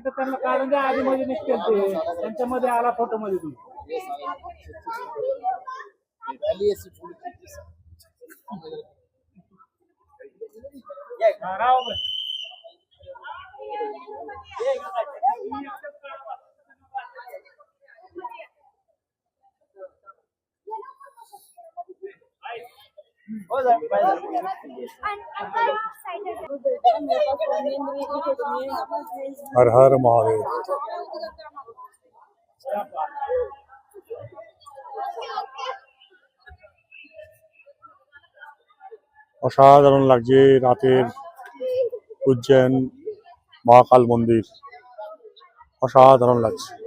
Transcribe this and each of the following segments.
मिनिटं त्यांना काढून द्या आधी मध्ये निघतील ते त्यांच्यामध्ये आला फ़ोटो. हर हर महादेव অসাধারণ লাগছে রাতের উজ্জয়ন মহাকাল মন্দির অসাধারণ লাগছে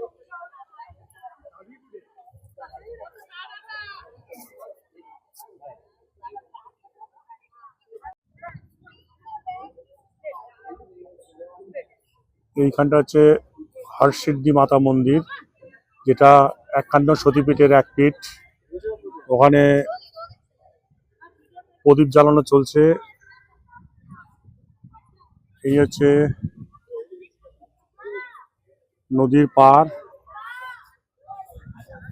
এইখানটা হচ্ছে হরসিদ্ধি মাতা মন্দির, যেটা একান্ন সতীপীঠের এক পীঠ। ওখানে প্রদীপ জ্বালানো চলছে। এই হচ্ছে নদীর পার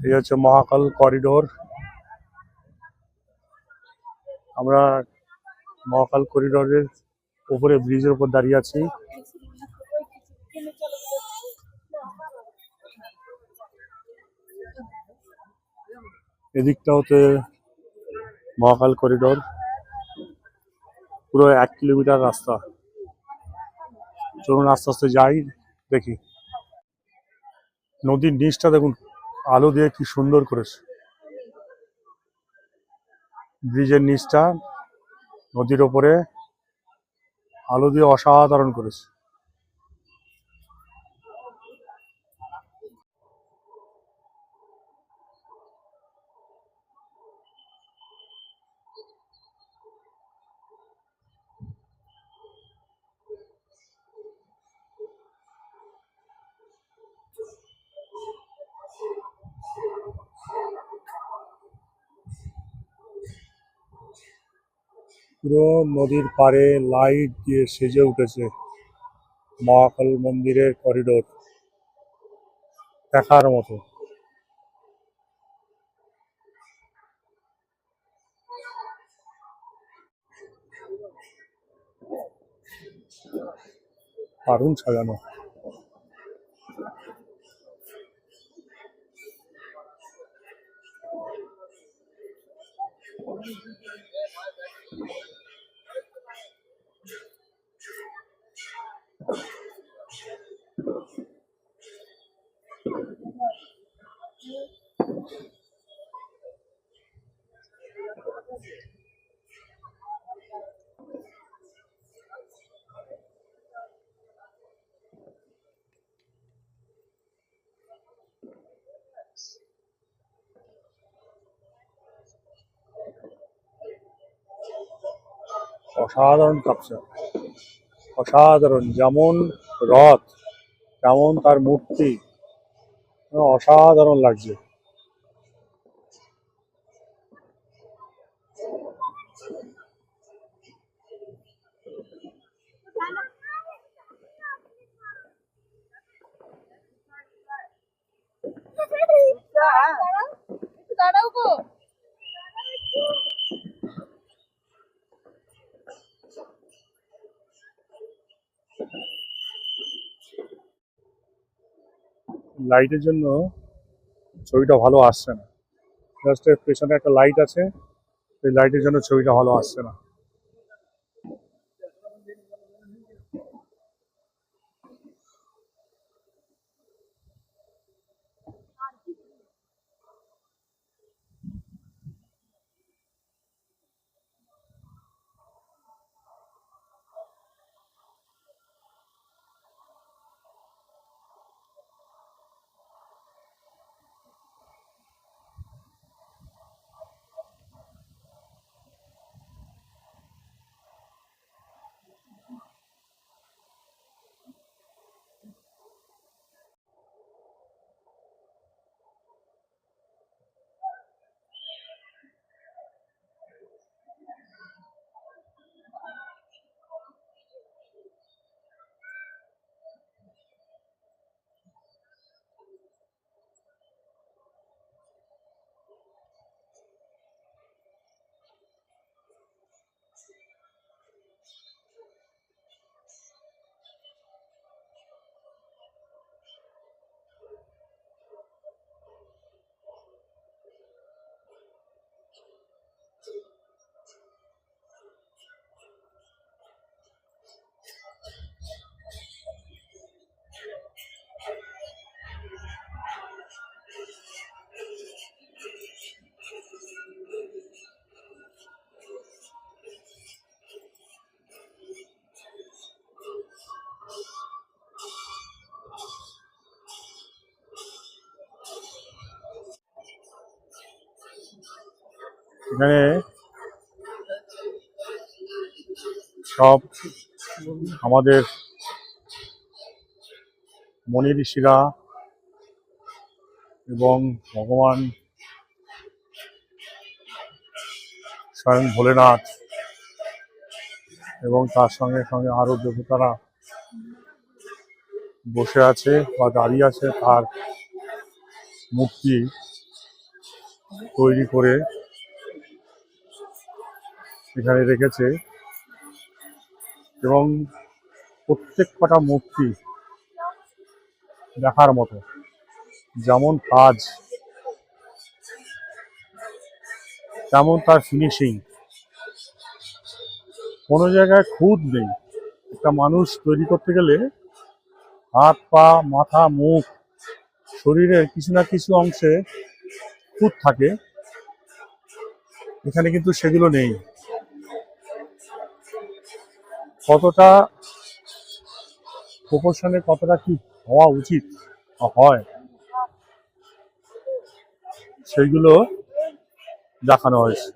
এই হচ্ছে মহাকাল করিডোর। আমরা মহাকাল করিডোরের উপরে ব্রিজের উপর দাঁড়িয়ে আছি। এদিকটা হতে মহাকাল করিডোর। পুরো এক কিলোমিটার রাস্তা। চলুন আস্তে আস্তে যাই, দেখি। নদীর নিচটা দেখুন, আলো দিয়ে কি সুন্দর করেছে। ব্রিজের নিচটা নদীর ওপরে আলো দিয়ে অসাধারণ করেছে। পুরো নদীর পাড়ে লাইট দিয়ে সেজে উঠেছে মহাকাল মন্দিরের করিডোর দেখার মতো। দারুণ সাজানো। Thank you. অসাধারণ কাপসা। অসাধারণ যেমন রথ তেমন তার মূর্তি। অসাধারণ লাগছে। লাইটের জন্য ছবিটা ভালো আসছে না। জাস্ট পেছনে একটা লাইট আছে, সেই লাইটের জন্য ছবিটা ভালো আসছে না। এখানে সব আমাদের মনি ঋষিরা এবং ভগবান স্বয়ং ভোলেনাথ এবং তার সঙ্গে সঙ্গে আরও দেবতারা বসে আছে বা দাঁড়িয়ে আছে তার মূর্তি তৈরি করে এখানে রেখেছে। এবং প্রত্যেক কটা মূর্তি দেখার মতো, যেমন কাজ, তেমন তার ফিনিশিং কোনো জায়গায় খুদ নেই। একটা মানুষ তৈরি করতে গেলে হাত, পা, মাথা, মুখ, শরীরের কিছু না কিছু অংশে খুঁত থাকে। এখানে কিন্তু সেগুলো নেই। কতটা প্রপোর্শনে কতটা কি হওয়া উচিত হয় সেইগুলো দেখানো হয়েছে।